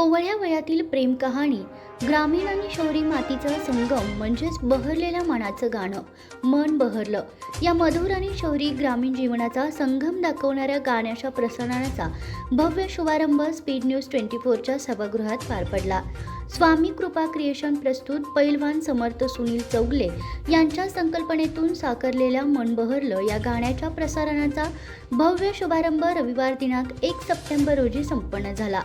कोवळ्या प्रेम कहाणी ग्रामीण आणि शहरी मातीचा संगम म्हणजेच बहरलेल्या मनाचं गाणं मन बहरलं. या मधुर आणि शहरी ग्रामीण जीवनाचा संगम दाखवणाऱ्या गाण्याच्या प्रसारणाचा भव्य शुभारंभ स्पीड न्यूज ट्वेंटी फोरच्या सभागृहात पार पडला. स्वामी कृपा क्रिएशन प्रस्तुत पैलवान समर्थ सुनील चौगले यांच्या संकल्पनेतून साकारलेल्या मन बहरलं या गाण्याच्या प्रसारणाचा भव्य शुभारंभ रविवार दिनांक एक सप्टेंबर रोजी संपन्न झाला.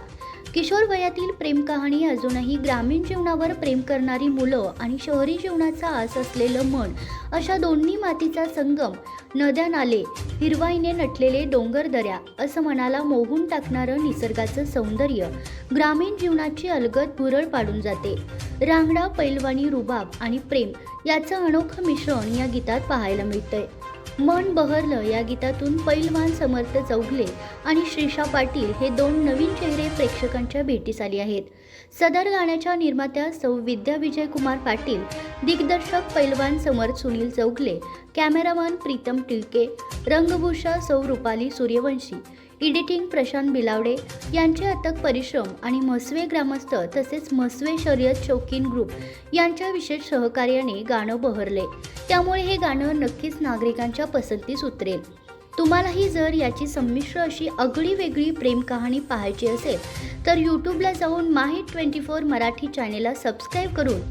किशोर वयातील प्रेम कहाणी अजूनही ग्रामीण जीवनावर प्रेम करणारी मुलं आणि शहरी जीवनाचा आस असलेलं मन अशा दोन्ही मातीचा संगम नद्या नाले हिरवाईने नटलेले डोंगर दऱ्या असं मनाला मोहून टाकणारं निसर्गाचं सौंदर्य ग्रामीण जीवनाची अलगद भुरळ पाडून जाते. रांगडा पैलवानी रुबाब आणि प्रेम याचं अनोखं मिश्रण या गीतात पाहायला मिळतंय. मन बहरलं या गीतातून पैलवान समर्थ चौगले आणि श्रीषा पाटील हे दोन नवीन चेहरे प्रेक्षकांच्या भेटीस आले आहेत. सदर गाण्याच्या निर्मात्या सौ विद्या विजय कुमार पाटील दिग्दर्शक पैलवान समर्थ सुनील चौगले कॅमेरामन प्रीतम टिळके रंगभूषा सौ रुपाली सूर्यवंशी एडिटिंग प्रशांत बिलावडे यांचे अथक परिश्रम आणि म्हसवे ग्रामस्थ तसेच म्हसवे शर्यत शौकीन ग्रुप यांच्या विशेष सहकार्याने गाणं बहरले. त्यामुळे हे गाणं नक्कीच नागरिकांच्या पसंतीस उतरेल. तुम्हालाही जर याची संमिश्र अशी अगळी वेगळी प्रेम कहाणी पाहायची असेल तर यूट्यूबला जाऊन माही ट्वेंटी फोर मराठी चॅनेलला सबस्क्राईब करून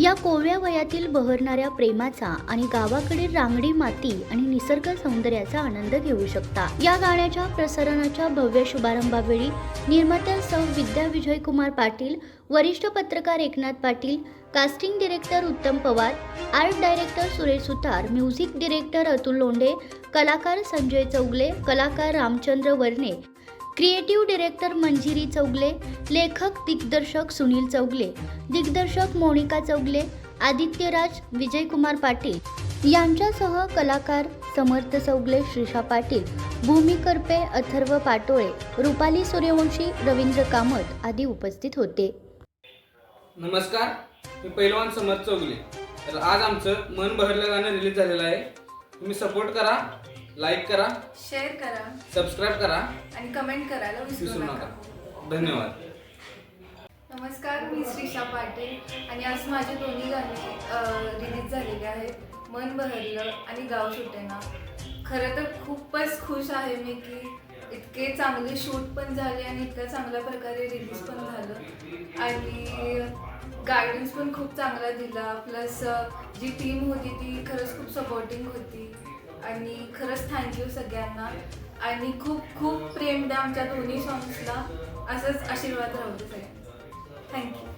या कोवळ्या वयातील बहरणाऱ्या प्रेमाचा आणि गावाकडील रांगडी माती आणि निसर्ग सौंदर्याचा आनंद घेऊ शकता. या गाण्याच्या प्रसारणाच्या भव्य शुभारंभावेळी निर्मात्या सौ विद्या विजय कुमार पाटील वरिष्ठ पत्रकार Eknath Patil casting director Uttam Pawar art director Suresh Sutar music director Atul Londhe कलाकार संजय चौगले कलाकार रामचंद्र वर्णे क्रिएटिव्ह डिरेक्टर मंजिरी चौगले लेखक दिग्दर्शक सुनील चौगले दिग्दर्शक मोनिका चौगले आदित्यराज विजयकुमार पाटील. यांच्यासह कलाकार समर्थ चौगले श्रीषा पाटील भूमी करपे अथर्व पाटोळे रुपाली सूर्यवंशी रवींद्र कामत आदी उपस्थित होते. नमस्कार. मी पैलवान समर्थ चौगले. तर आज आमचं मन बहरलं गाणं रिलीज झालेलं आहे. तुम्ही सपोर्ट करा लाईक करा शेअर करा. सबस्क्राईब करा. आणि कमेंट करायला विसरू नका. धन्यवाद. नमस्कार मी श्रीषा पाटील आणि आज माझे दोन्ही गाणे रिलीज झालेले आहेत. मन बहरलं आणि गाव सुटेना. खरं तर खूपच खुश आहे मी की इतके चांगले शूट पण झाले आणि इतक्या चांगल्या प्रकारे रिलीज पण झालं. आणि गायडन्स पण खूप चांगला दिला. प्लस जी टीम होती ती खरंच खूप सपोर्टिंग होती. आणि खरंच थँक्यू सगळ्यांना. आणि खूप खूप प्रेम द्या आमच्या दोन्ही सॉंग्सला असंच आशीर्वाद राहू दे सगळ्यांना. थँक्यू